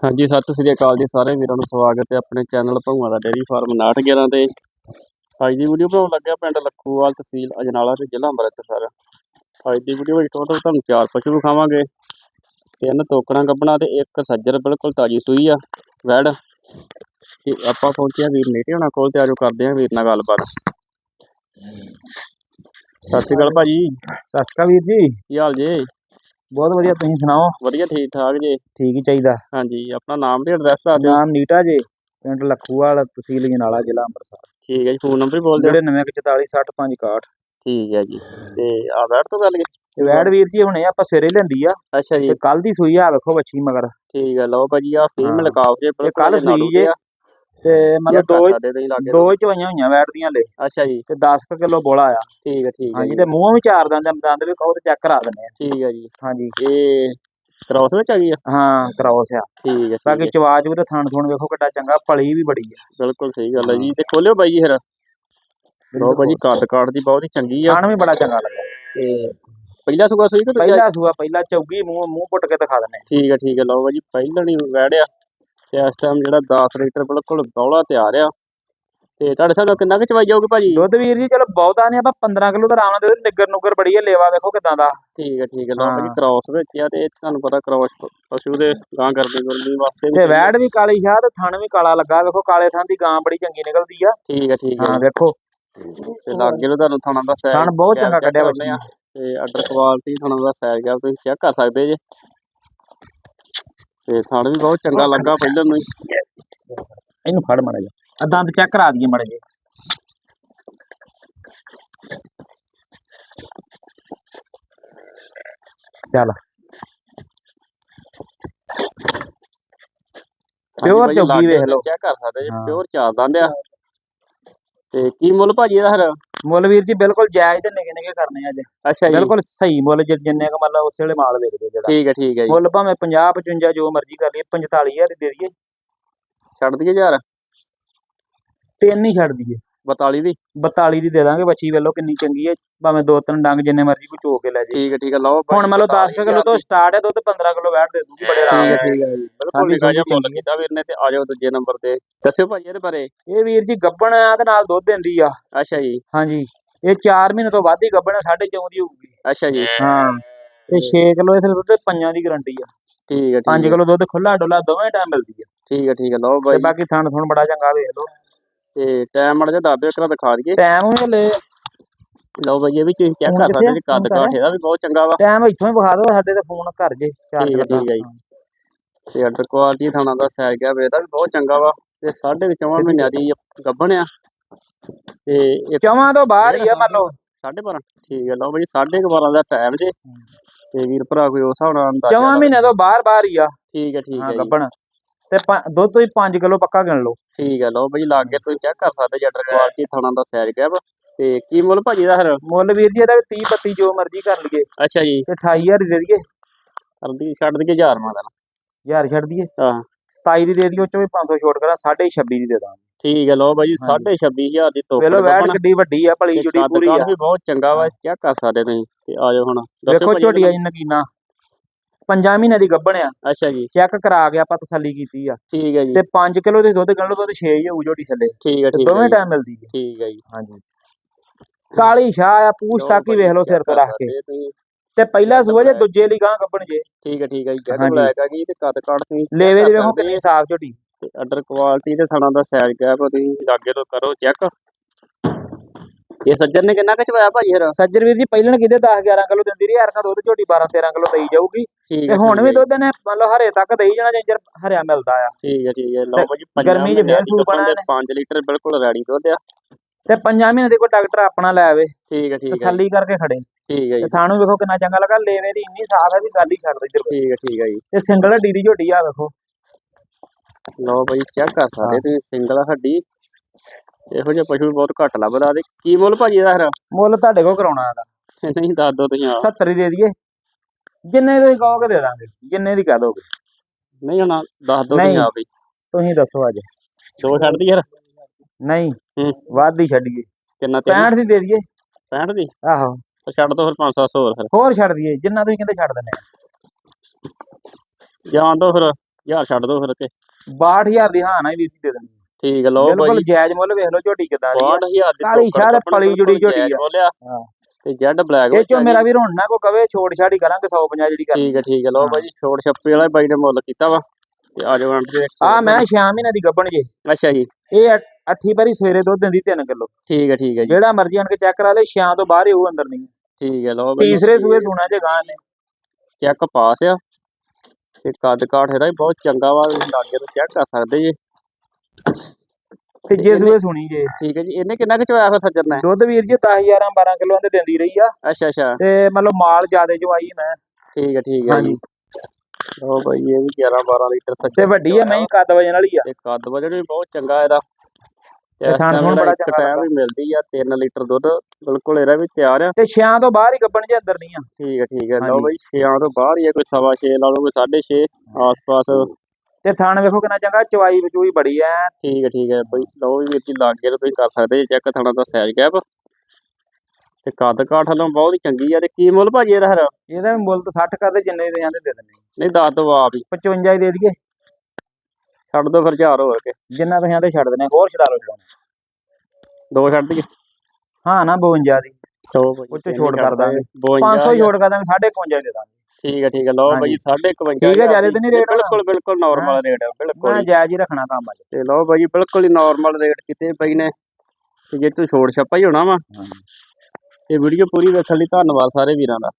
ਹਾਂਜੀ ਸਤਿ ਸ੍ਰੀ ਅਕਾਲ ਜੀ ਸਾਰੇ ਵੀਰਾਂ ਨੂੰ ਸਵਾਗਤ ਹੈ ਆਪਣੇ ਚੈਨਲ ਭਊਆਂ ਦਾ ਡੇਅਰੀ ਫਾਰਮ 911 ਤੇ। ਅੱਜ ਦੀ ਵੀਡੀਓ ਬਣਾਉਣ ਲੱਗਿਆ ਪਿੰਡ ਲੱਖੂਵਾਲ ਤਹਿਸੀਲ ਅਜਨਾਲਾ ਤੇ ਜ਼ਿਲ੍ਹਾ ਅੰਮ੍ਰਿਤਸਰ। ਅੱਜ ਦੀ ਵੀਡੀਓ ਵਿੱਚ ਟੋਟਲ ਤੁਹਾਨੂੰ ਚਾਰ ਪਸ਼ੂ ਵਿਖਾਵਾਂਗੇ। ਤਿੰਨ ਤੋਕੜਾਂ ਗੱਬਣਾ ਤੇ ਇੱਕ ਸੱਜਰ ਬਿਲਕੁਲ ਤਾਜੀ ਸੂਈ ਆ ਵੈੜ। ਤੇ ਆਪਾਂ ਪਹੁੰਚਿਆ ਵੀਰ ਨੀਟੇ ਹੋਣਾ ਕੋਲ ਤੇ ਆਜੋ ਕਰਦੇ ਆ ਵੀਰ ਨਾਲ ਗੱਲਬਾਤ। ਸਤਿ ਸ੍ਰੀ ਅਕਾਲ ਭਾਜੀ। ਸਤਿ ਸ਼੍ਰੀ ਅਕਾਲ ਵੀਰ ਜੀ। ਕੀ ਹਾਲ ਜੇ? ਬਹੁਤ ਵਧੀਆ ਤੁਸੀਂ ਸੁਣਾਓ? ਵਧੀਆ ਠੀਕ ਠਾਕ ਜੇ। ਠੀਕ ਹੀ ਚਾਹੀਦਾ। ਹਾਂਜੀ ਆਪਣਾ ਨਾਮ ਤੇ ਐਡਰੈਸ ਦੱਸ ਦਿਓ। ਨਾਮ ਨੀਟਾ ਜੇ ਪਿੰਡ ਲੱਖੂਵਾਲ ਤਹਿਸੀਲ ਜਨਾਲਾ ਜ਼ਿਲ੍ਹਾ ਅੰਮ੍ਰਿਤਸਰ। ਠੀਕ ਹੈ ਜੀ ਫੋਨ ਨੰਬਰ ਬੋਲ ਦਿਓ। 9944 ਠੀਕ ਹੈ ਜੀ ਤੇ ਆ ਵੈੜ ਤੋਂ ਗੱਲ ਕੀਤੀ? ਵੈੜ ਵੀਰ ਜੀ ਹੁਣੇ ਆਪਾਂ ਸਵੇਰੇ ਲੈਂਦੀ ਆ। ਅੱਛਾ ਜੀ। ਤੇ ਕੱਲ ਦੀ ਸੂਈ ਆ ਵੇਖੋ ਬੱਚੀ ਮਗਰ। ਠੀਕ ਹੈ ਲਓ ਭਾਜੀ ਆ ਫੀਮੇਲ। ਕਾਫ ਜੇ ਕੱਲ੍ਹ ਸੂਈ ਜੇ, ਤੇ ਮਤਲਬ ਦੋ ਸਾਡੇ ਦੋ ਚਵਾਈਆਂ ਹੋਈਆਂ ਵੈੜ ਦੀਆਂ ਲੈ ਅੱਛਾ ਜੀ। ਤੇ 10 ਕਿਲੋ ਬੋਲਾ ਆ। ਠੀਕ ਹੈ ਠੀਕ ਹੈ ਹਾਂਜੀ ਜੀ। ਤੇ ਮੂੰਹੋਂ ਵੀ ਚਾਰ ਦੰਦ ਦੰਦ ਵੀ ਕਹੋ ਤੇ ਚੈੱਕ ਕਰਾ ਦਿੰਦੇ ਆ। ਠੀਕ ਹੈ ਜੀ। ਹਾਂਜੀ। ਇਹ ਕ੍ਰਾਸ ਵਿੱਚ ਆ ਗਈ ਆ? ਹਾਂ ਕਰਾਉਸ ਆ। ਠੀਕ ਹੈ ਠੀਕ ਬਾਕੀ ਹੈ ਚਵਾਜ ਵੀ ਤੇ ਥਣ ਥੁਣ ਵੇਖੋ ਕਿੱਡਾ ਚੰਗਾ ਫਲੀ ਵੀ ਬੜੀ ਆ। ਬਿਲਕੁਲ ਸਹੀ ਗੱਲ ਹੈ ਜੀ। ਤੇ ਖੋਲਿਓ ਬਾਈ ਜੀ ਫਿਰ। ਭਾਜੀ ਕਾਠ ਦੀ ਬਹੁਤ ਹੀ ਚੰਗੀ ਆ। ਥਣ ਵੀ ਬੜਾ ਚੰਗਾ ਲੱਗਾ ਤੇ ਪਹਿਲਾ ਸੁਗਾ ਸੂਈ ਕਿ ਪਹਿਲਾ ਸੂਆ ਪਹਿਲਾ ਚੌਗੀ ਮੂੰਹ ਮੂੰਹ ਪੁੱਟ ਕੇ ਦਿਖਾ ਦਿੰਦੇ। ਠੀਕ ਹੈ ਠੀਕ ਹੈ ਲਓ ਭਾਜੀ ਪਹਿਲਾਂ ਨਹੀਂ ਵੜਿਆ। ਤੇ ਇਸ ਟਾਈਮ ਜਿਹੜਾ 10 ਲੀਟਰ ਬਿਲਕੁਲ ਬੌਲਾ ਤਿਆਰ ਆ। ਤੇ ਤੁਹਾਡੇ ਨਾਲ ਕਿੰਨਾ ਕੁ ਚਵਾਈ ਜਾਊਗੀ ਭਾਜੀ? ਦੁੱਧ ਵੀਰ ਜੀ ਚਲੋ ਬਹੁਤਾ ਨਹੀਂ ਆਪਾਂ 15 ਕਿਲੋ ਦਾ ਆਰਾਮ ਨਾਲ ਦੇ ਦਿੰਦੇ, ਨਿੱਗਰ ਨੁੱਗਰ ਬੜੀ ਹੈ ਲੇਵਾ ਵੇਖੋ ਕਿਦਾਂ ਦਾ। ਠੀਕ ਹੈ ਠੀਕ ਹੈ ਭਾਜੀ ਹਾਂ। ਕ੍ਰਾਸ ਵਿੱਚ ਆ ਤੇ ਤੁਹਾਨੂੰ ਪਤਾ ਕ੍ਰਾਸ ਪਸ਼ੂ ਦੇ ਗਾਂ ਕਰਦੇ ਗੁਰਦੀ ਵਾਸਤੇ ਤੇ। ਵੈੜ ਵੀ ਕਾਲੀ ਸ਼ਾਹ ਤੇ ਥਣ ਵੀ ਕਾਲਾ ਲੱਗਾ। ਵੇਖੋ ਕਾਲੇ ਥਣ ਦੀ ਗਾਂ ਬੜੀ ਚੰਗੀ ਨਿਕਲਦੀ ਆ। ਠੀਕ ਹੈ ਠੀਕ ਹੈ ਹਾਂ ਵੇਖੋ। ਤੇ ਲਾਗੇ ਤੁਹਾਨੂੰ ਥਾਣਾ ਦਾ ਸਾਈਜ਼ ਥਣ ਬਹੁਤ ਚੰਗਾ ਕੱਢਿਆ ਬੱਚੀ ਤੇ ਆਰਡਰ ਕੁਆਲਿਟੀ ਥਾਣਾ ਦਾ ਸਾਈਜ਼ ਗਿਆ ਤੁਸੀਂ ਚੈੱਕ ਕਰ ਸਕਦੇ ਜੇ। ਤੇ ਥਣ ਵੀ ਬਹੁਤ ਚੰਗਾ ਲੱਗਾ ਪਹਿਲਾਂ ਨੂੰ ਹੀ। ਇਹਨੂੰ ਫੜ ਮੜਾ ਜਾ ਆ ਦੰਦ ਚੈੱਕ ਕਰਾ ਦਈਏ ਮੜੇ ਜੇ ਚੱਲ। Pure ਝੋਗੀ ਵੇਖ ਲਓ। ਚੈੱਕ ਕਰ ਸਕਦੇ ਜੇ ਹਾਂ। ਪਿਓਰ ਚਾਰ ਦੰਦ ਆ। ਤੇ ਕੀ ਮੁੱਲ ਭਾਜੀ ਇਹਦਾ ਫਿਰ? ਮੁੱਲ ਵੀਰ ਜੀ ਬਿਲਕੁਲ ਜਾਇਜ਼ ਤੇ ਨਿਕੇ ਨਿਕੇ ਕਰਨੇ ਅੱਜ। ਅੱਛਾ ਜੀ। ਬਿਲਕੁਲ ਸਹੀ ਮੁੱਲ ਜਿੰਨੇ ਕ ਮਤਲਬ ਉਸੇ ਵੇਲੇ ਮਾਲ ਵੇਚਦੇ ਜਿਹੜਾ। ਠੀਕ ਹੈ ਠੀਕ ਹੈ ਜੀ। ਮੁੱਲ ਭਾਵੇਂ 50 55 ਜੋ ਮਰਜ਼ੀ ਕਰ ਲਈਏ 45000 ਦੇ ਦਈਏ। ਛੱਡ ਦਈਏ ਯਾਰ ਤਿੰਨ ਹੀ ਛੱਡ ਦਈਏ। 42 ਦੀ? 42 ਦੀ ਦੇ ਦਾਂਗੇ ਬੱਚੀ ਵੇਲੋ ਕਿੰਨੀ ਚੰਗੀ ਹੈ। ਭਾਵੇਂ ਦੋ ਤਿੰਨ ਡੰਗ ਜਿੰਨੇ ਮਰਜ਼ੀ ਕੋਈ ਚੋ ਕੇ ਲੈ ਜੇ ਠੀਕ ਹੈ ਠੀਕ ਹੈ ਲਓ ਹੁਣ ਮੰਨ ਲਓ 10 ਕਿਲੋ ਤੋਂ ਸਟਾਰਟ ਹੈ ਦੁੱਧ 15 ਕਿਲੋ ਵੈਟ ਦੇ ਦੂਗੀ ਬੜੇ ਆਰਾਮ ਨਾਲ। ਠੀਕ ਹੈ ਜੀ। ਬਿਲਕੁਲ ਨਿਕਾ ਜਿਹਾ ਮੁੱਲ ਕੀਤਾ ਵੀਰ ਨੇ ਤੇ ਆ ਜਾਓ ਦੂਜੇ ਨੰਬਰ ਤੇ। ਦੱਸਿਓ ਭਾਜੀ ਇਹਦੇ ਬਾਰੇ। ਇਹ ਵੀਰ ਜੀ ਗੱਬਣ ਆ ਤੇ ਨਾਲ ਦੁੱਧ ਦਿੰਦੀ ਆ। ਅੱਛਾ ਜੀ। ਹਾਂਜੀ। ਇਹ 4 ਮਹੀਨੇ ਤੋਂ ਵੱਧ ਹੀ ਗੱਬਣ ਆ 4.5 ਦੀ ਹੋਊਗੀ। ਅੱਛਾ ਜੀ। ਹਾਂ। ਤੇ 6 ਕਿਲੋ ਇਸ ਦੁੱਧ ਤੇ ਪੰਜਾਂ ਦੀ ਗਾਰੰਟੀ ਆ। ਠੀਕ ਹੈ 5 ਠੀਕ ਹੈ। ਕਿਲੋ ਦੁੱਧ ਖੁੱਲਾ ਡੁੱਲਾ ਦੋਵੇਂ ਟਾਈਮ ਮਿਲਦੀ ਆ। ਠੀਕ ਹੈ ਠੀਕ ਹੈ। ਲਓ ਤੇ ਬਾਈ ਬਾਕੀ ਥਣ ਥਣ ਬੜਾ ਚੰਗਾ ਵੇਖ ਲਓ। ਤੇ ਟਾਈਮ ਮੜ ਜਾ ਦੱਸ ਦਿਓ ਇੱਕ ਦਿਖਾ ਦਈਏ। ਟਾਈਮ ਹਲੇ ਲਓ ਬਾਈ ਇਹ ਵੀ ਤੁਸੀਂ ਚੈੱਕ ਕਰ ਸਕਦੇ ਜੀ ਕੱਦ ਕਾਠ ਇਹਦਾ ਵੀ ਬਹੁਤ ਚੰਗਾ ਵਾ। ਟਾਈਮ ਇੱਥੋਂ ਹੀ ਵਿਖਾ ਦਿਓ ਸਾਡੇ ਤੇ ਫੋਨ ਘਰ ਜੇ ਚਾਰਜ ਠੀਕ ਹੈ, ਲੱਗਾ। ਠੀਕ ਹੈ ਜੀ। ਤੇ ਆਰਡਰ ਕੁਆਲਿਟੀ ਥਾਣਾ ਦਾ ਸਾਈਜ਼ ਗਿਆ ਵੇ ਇਹਦਾ ਵੀ ਬਹੁਤ ਚੰਗਾ ਵਾ। ਤੇ ਸਾਢੇ ਕੁ ਚੌਵਾਂ ਮਹੀਨਿਆਂ ਦੀ ਗੱਭਣ ਆ। ਤੇ ਇਹ ਚਵਾਂ ਤੋਂ ਬਾਹਰ ਹੀ ਆ ਮੰਨ ਲਓ। ਸਾਢੇ ਬਾਰਾਂ ਠੀਕ ਹੈ ਲਓ ਬਾਈ ਸਾਢੇ ਕੁ ਬਾਰਾਂ ਦਾ ਟਾਈਮ ਜੇ। ਤੇ ਵੀਰ ਭਰਾ ਕੋਈ ਉਸ ਹਿਸਾਬ ਨਾਲ ਅੰਦਾਜ਼ਾ ਚਵਾਂ ਮਹੀਨੇ ਤੋਂ ਬਾਹਰ ਬਾਹਰ ਹੀ ਆ। ਠੀਕ ਹੈ ਠੀਕ ਹਾਂ ਹੈ ਜੀ। ਗੱਬਣ ਤੇ ਪੰ- ਦੁੱਧ ਤੋਂ ਹੀ 5 ਕਿਲੋ ਪੱਕਾ ਗਿਣ ਲਓ। ਠੀਕ ਹੈ ਲਓ ਬਾਈ ਲਾਗੇ ਤੁਸੀਂ ਚੈੱਕ ਕਰ ਸਕਦੇ ਜੀ ਆਰਡਰ ਕੁਆਲਿਟੀ ਥਾਣਾ ਦਾ ਸਾਈਜ਼ ਗਿਆ ਤੇ ਕੀ ਮੁੱਲ ਭਾਜੀ ਦਾ ਫਿਰ? ਮੁੱਲ ਵੀਰ ਜੀ ਇਹਦਾ 30 32 ਜੋ ਮਰਜ਼ੀ ਕਰ ਲਈਏ। ਅੱਛਾ ਜੀ। ਤੇ 28000 ਦੀ ਦੇ ਦਈਏ। ਅਰਦੀ ਛੱਡ ਦਈਏ 1000 ਮਾ ਦਾ ਹਜ਼ਾਰ ਛੱਡ ਦਈਏ। ਹਾਂ। 27 ਦੀ ਦੇ ਉਹ ਚੋਂ ਵੀ 500 ਛੋਟ ਕਰਾਂ 26 ਦੀ ਦੇ ਦਾਂਗੇ। ਠੀਕ ਹੈ ਲਓ ਬਾਈ ਹਾਂਜੀ। 26500 ਦੀ ਤੋਕ ਵੇਲੋ ਵੈਟ ਕਿੱਡੀ ਵੱਡੀ ਆ ਭਲੀ ਜੁੜੀ ਪੂਰੀ ਆ। ਵੀ ਬਹੁਤ ਚੰਗਾ ਵਾ ਚੈੱਕ ਕਰ ਸਕਦੇ ਤੁਸੀਂ ਤੇ ਆ ਜਾਓ ਹੁਣ। ਦੱਸੋ ਵੇਖੋ ਭਾਜੀ ਝੋਟੀ ਆ ਜੀ ਨਗੀਨਾ ਪੰਜਾਂ ਮਹੀਨੇ ਦੀ ਗੱਬਣ ਆ। ਅੱਛਾ ਜੀ। ਚੈੱਕ ਕਰਾ ਕੇ ਆਪਾਂ ਤਸੱਲੀ ਕੀਤੀ ਆ। ਠੀਕ ਹੈ ਜੀ। ਤੇ 5 ਕਿਲੋ ਦੇ ਦੁੱਧ ਗਣ ਲਓ ਤਾਂ 6 ਹੀ ਹੋਊ ਝੋਟੀ ਥੱਲੇ। ਠੀਕ ਹੈ ਠੀਕ ਹੈ ਦੋਵੇਂ ਟਾਈਮ ਮਿਲਦੀ ਹੈ ਠੀਕ ਹੈ ਜੀ। ਹਾਂਜੀ। ਕਾਲੀ ਸ਼ਾਹ ਆ ਪੂਛ ਤੱਕ ਹੀ ਵੇਖ ਲਓ ਸਿਰ ਤੇ ਰੱਖ ਕੇ। ਤੇ ਪਹਿਲਾ ਸੂਆ ਜੇ ਦੂਜੇ ਲਈ ਗਾਂ ਗੱਬਣ ਜੇ। ਠੀਕ ਹੈ ਠੀਕ ਹੈ ਜੀ। ਹਾਂਜੀ। ਬਲੈਕ ਹੈਗੀ ਤੇ ਕੱਦ ਕਾਠ ਤੁਸੀਂ ਲੇਵੇ ਦੀ ਵੇਖੋ ਕਿੰਨੀ ਸਾਫ਼ ਝੋਟੀ। ਤੇ ਆਰਡਰ ਕੁਆਲਿਟੀ ਤੇ ਥਾਣਾ ਦਾ ਸਾਈਜ਼ ਵਾ ਤੁਸੀਂ ਲਾਗੇ ਤੋਂ ਕਰੋ ਚੈੱਕ। ਇਹ ਸੱਜਣ ਨੇ ਕਿੰਨਾ ਕੁ ਚਵਾਇਆ ਭਾਜੀ ਫਿਰ? ਸੱਜਰ ਵੀਰ ਜੀ ਪਹਿਲਣ ਕਿਤੇ 10 11 ਕਿਲੋ ਦਿੰਦੀ ਰਹੀ ਯਾਰ ਕਾ ਦੁੱਧ ਝੋਟੀ 12 13 ਕਿਲੋ ਦੇਈ ਜਾਊਗੀ। ਤੇ ਹੈ ਹੁਣ ਵੀ ਦੁੱਧ ਨੇ ਮੰਨ ਲਓ ਹਰੇ ਤੱਕ ਦੇਈ ਜਾਣਾ ਜਿੰਜਰ ਹਰਿਆ ਮਿਲਦਾ ਆ। ਠੀਕ ਹੈ ਠੀਕ ਹੈ ਲਓ ਭਾਜੀ ਗਰਮੀ 'ਚ ਫੇਰ ਸੂਪ ਆਉਣਾ 5 ਲੀਟਰ ਬਿਲਕੁਲ ਰੈਡੀ ਦੁੱਧ ਆ। ਤੇ ਪੰਜਾਂ ਮਹੀਨੇ ਦੇ ਕੋਈ ਡਾਕਟਰ ਆਪਣਾ ਲੈ ਆਵੇ। ਠੀਕ ਹੈ ਠੀਕ ਹੈ। ਤਸੱਲੀ ਕਰਕੇ ਖੜੇ। ਠੀਕ ਹੈ ਜੀ। ਥਾਣੂ ਵੇਖੋ ਕਿੰਨਾ ਚੰਗਾ ਲੱਗਾ ਲੇਵੇ ਦੀ ਇੰਨੀ ਸਾਫ਼ ਹੈ ਵੀ ਗੱਲ ਹੀ ਛੱਡ ਦੇ ਠੀਕ ਹੈ ਠੀਕ ਹੈ ਜੀ। ਤੇ ਸਿੰਗਲ ਹੱਡੀ ਦੀ ਝੋਟੀ ਆ ਵੇਖੋ। ਲਓ ਭਾਈ ਚੈੱਕ ਕਰ ਸਕਦੇ ਤੁਸੀਂ ਸਿੰਗਲ ਹੱਡੀ ਇਹੋ ਜਿਹੇ ਪਸ਼ੂ ਬਹੁਤ ਘੱਟ ਲੱਭਦਾ ਤੇ ਕੀ ਮੁੱਲ ਭਾਜੀ ਇਹਦਾ ਫਿਰ? ਮੁੱਲ ਤੁਹਾਡੇ ਕੋਲ ਕਰਾਉਣਾ ਇਹਦਾ ਨਹੀਂ ਦੱਸ ਦੋ ਤੁਸੀਂ ਆਪ। 70 ਹੀ ਦੇ ਦਈਏ। ਜਿੰਨੇ ਤੁਸੀਂ ਕਹੋਗੇ ਦੇ ਦਾਂਗੇ ਜਿੰਨੇ ਦੀ ਕਹਿ ਦੋਗੇ। ਨਹੀਂ ਹੁਣ ਦੱਸ ਦੋ ਨਹੀਂ। ਆਪ ਹੀ ਤੁਸੀਂ ਦੱਸੋ ਅੱਜ। ਦੋ ਛੱਡ ਦੀ ਯਾਰ ਨਹੀਂ ਹੂੰ। ਵੱਧ ਹੀ ਛੱਡੀਏ। ਕਿੰਨਾ ਤਿੰਨ 65 ਦੀ ਦੇ ਦਈਏ। 65 ਦੀ? ਆਹੋ। ਤਾਂ ਛੱਡ ਦੋ ਫਿਰ 500 ਹੋਰ ਫਿਰ। ਹੋਰ ਛੱਡ ਦਈਏ ਜਿੰਨਾ ਤੁਸੀਂ ਕਹਿੰਦੇ ਛੱਡ ਦਿੰਦੇ ਆ। ਜਾਣ ਦੋ ਫਿਰ ਯਾਰ ਛੱਡ ਦੋ ਫਿਰ ਕੇ 62000 ਦੀ ਹਾਂ ਨਾ ਵੀਰ ਜੀ ਦੇ ਦੇਣੀ ਠੀਕ ਹੈ ਲਓ ਬਿਲਕੁਲ ਬਾਈ। ਜਾਇਜ਼ ਮੁੱਲ ਵੇਖ ਲਓ ਝੋਟੀ ਕਿਦਾਂ ਦੀ ਆ। 62000 ਦੀ ਕਾਲੀ ਟੋਕਰ ਸ਼ਾਹ ਤੇ ਕੱਪੜਾ ਪਲੀ ਜੁੜੀ ਝੋਟੀ ਆ। ਬੋਲਿਆ ਹਾਂ। ਤੇ ਜੈਡ ਬਲੈਕ ਇਹ ਚੋਂ ਮੇਰਾ ਵੀਰ ਹੁਣ ਨਾ ਕੋ ਕਵੇ ਛੋੜ ਛਾੜੀ ਕਰਾਂਗੇ 150 ਜਿਹੜੀ ਕਰਨੀ। ਠੀਕ ਹੈ ਠੀਕ ਹੈ ਲਓ। ਬਾਈ ਛੋੜ ਛੱਪੇ ਵਾਲਾ ਬਾਈ ਨੇ ਮੁੱਲ ਕੀਤਾ ਵਾ। ਤੇ ਆ ਜਾਓ ਆਂਟੀ ਆ ਮੈਂ 6 ਮਹੀਨੇ ਦੀ ਗੱਭਣ ਜੇ। ਅੱਛਾ ਜੀ। ਇਹ ਅੱਠ- ਵਾਰੀ ਸਵੇਰੇ ਦੁੱਧ ਦਿੰਦੀ 3 ਕਿਲੋ। ਠੀਕ ਹੈ ਠੀਕ ਹੈ ਜੀ। ਜਿਹੜਾ ਮਰਜ਼ੀ ਆਣ ਕੇ ਚੈੱਕ ਕਰਾ ਲੈ 6 ਤੋਂ ਬਾਹਰ ਹੀ ਉਹ ਅੰਦਰ ਨਹੀਂ। ਠੀਕ ਹੈ ਲਓ ਬਾਈ ਤੀਸਰੇ ਸੂਏ ਸੁਣਾ ਜੇ ਗਾਂ ਨੇ। ਚੈੱਕ ਪਾਸ ਆ। ਤੇ ਕੱਦ ਕਾਠ ਇਹਦਾ ਬਹੁਤ ਚੰਗਾ ਵਾ ਲਾਗੇ ਤੋਂ ਚੈੱਕ ਕਰ ਸਕਦੇ ਜੀ। ਤੀਜੇ ਸੂਏ ਸੁਣੀ ਜੇ ਠੀਕ ਹੈ ਜੀ ਇਹਨੇ ਕਿੰਨਾ ਕੁ ਚਵਾਇਆ ਫਿਰ ਸੱਜਣ ਨੇ? ਦੁੱਧ ਵੀਰ ਜੀ 10 11 12 ਕਿਲੋ ਦੇ ਦਿੰਦੀ ਰਹੀ ਆ। ਅੱਛਾ ਅੱਛਾ। ਤੇ ਮਤਲਬ ਮਾਲ ਜ਼ਿਆਦੇ ਜੋ ਆਈ ਮੈਂ। ਠੀਕ ਹੈ ਠੀਕ ਹੈ। ਜੀ। ਲਓ ਬਾਈ ਇਹ ਵੀ 11 12 ਲੀਟਰ ਤੇ ਸੱਜਣ ਵੱਡੀ ਆ ਮੈਂ ਕੱਦ ਵਜਣ ਵਾਲੀ ਆ। ਤੇ ਕੱਦ ਵਜਨ ਵੀ ਬਹੁਤ ਚੰਗਾ ਇਹਦਾ। ਥਣ ਥੁਣ ਬੜਾ ਚੰਗਾ ਟਾਈਮ ਵੀ ਮਿਲਦੀ ਆ 3 ਲੀਟਰ ਦੁੱਧ। ਬਿਲਕੁਲ ਇਹਦਾ ਵੀ ਤਿਆਰ ਆ। ਤੇ 6 ਤੋਂ ਬਾਹਰ ਹੀ ਗੱਭਣ ਜੇ ਅੰਦਰ ਨਹੀਂ ਆ। ਠੀਕ ਹੈ ਠੀਕ ਹੈ। ਲਓ। ਬਾਈ 6 ਤੋਂ ਬਾਹਰ ਹੀ ਆ ਕੋਈ ਸਵਾ 6 ਲਾ ਲਓ ਕੋਈ 6.5 ਆਸ-ਪਾਸ। ਤੇ ਥਣ ਵੇਖੋ ਕਿੰਨਾ ਚੰਗਾ ਚਵਾਈ ਵਿਚੂਈ ਬੜੀ ਐ। ਠੀਕ ਹੈ ਠੀਕ ਹੈ ਬਈ। ਲਓ ਵੀ ਵੀਰ ਜੀ ਲਾਗੇ ਤੋਂ ਤੁਸੀਂ ਕਰ ਸਕਦੇ ਚੈੱਕ ਥਣਾ ਦਾ ਸਾਈਜ਼ ਗੈਪ। ਤੇ ਕੱਦ ਕਾਠ ਵੱਲੋਂ ਬਹੁਤ ਹੀ ਚੰਗੀ ਆ ਤੇ ਕੀ ਮੁੱਲ ਭਾਜੀ ਇਹਦਾ ਫਿਰ? ਇਹਦਾ ਮੁੱਲ ਤਾਂ 60 ਕਰਦੇ ਜਿੰਨੇ ਦੇ ਜਾਂਦੇ ਦੇ ਦਿੰਦੇ ਨਹੀਂ ਦੱਸ ਦੋ ਆਪ ਹੀ। 55 ਹੀ ਦੇ ਦਈਏ। ਛੱਡ ਦੋ ਫਿਰ ਚਾਰ ਹੋਰ ਕੇ। ਜਿੰਨਾ ਤੁਸੀਂ ਆਂਦੇ ਛੱਡ ਦਿੰਦੇ ਹੋਰ ਛਡਾ ਲਓ ਦੋ ਛੱਡ ਦਈਏ? ਹਾਂ ਨਾ 52 ਦੀ। ਚਲੋ 'ਚ ਛੋਟ ਕਰ ਦਾਂਗੇ। 52 500 ਛੋੜ ਕਰ ਦਾਂਗੇ 5.5 ਦੇ ਦਾਂਗੇ। ਠੀਕ ਹੈ ਠੀਕ ਹੈ ਲਓ। ਭਾਜੀ 55 ਠੀਕ ਹੈ, ਜ਼ਿਆਦਾ ਤਾਂ ਨਹੀਂ ਹੋਣਾ? ਬਿਲਕੁਲ ਬਿਲਕੁਲ ਨਾਰਮਲ ਰੇਟ ਹੈ ਬਿਲਕੁਲ ਹੀ। ਜਾਇਜ਼ ਹੀ ਰੱਖਣਾ ਕੰਮ ਅੱਜ ਤੇ ਲਓ ਭਾਜੀ ਬਿਲਕੁਲ ਹੀ ਨਾਰਮਲ ਰੇਟ ਕਿਤੇ ਪਈ ਨੇ ਤੇ ਜੇ ਤੂੰ ਛੋੜ ਛੱਪਾ ਹੀ ਹੋਣਾ ਵਾ। ਇਹ ਵੀਡੀਓ ਪੂਰੀ ਵੇਖਣ ਲਈ ਧੰਨਵਾਦ ਸਾਰੇ ਵੀਰਾਂ ਦਾ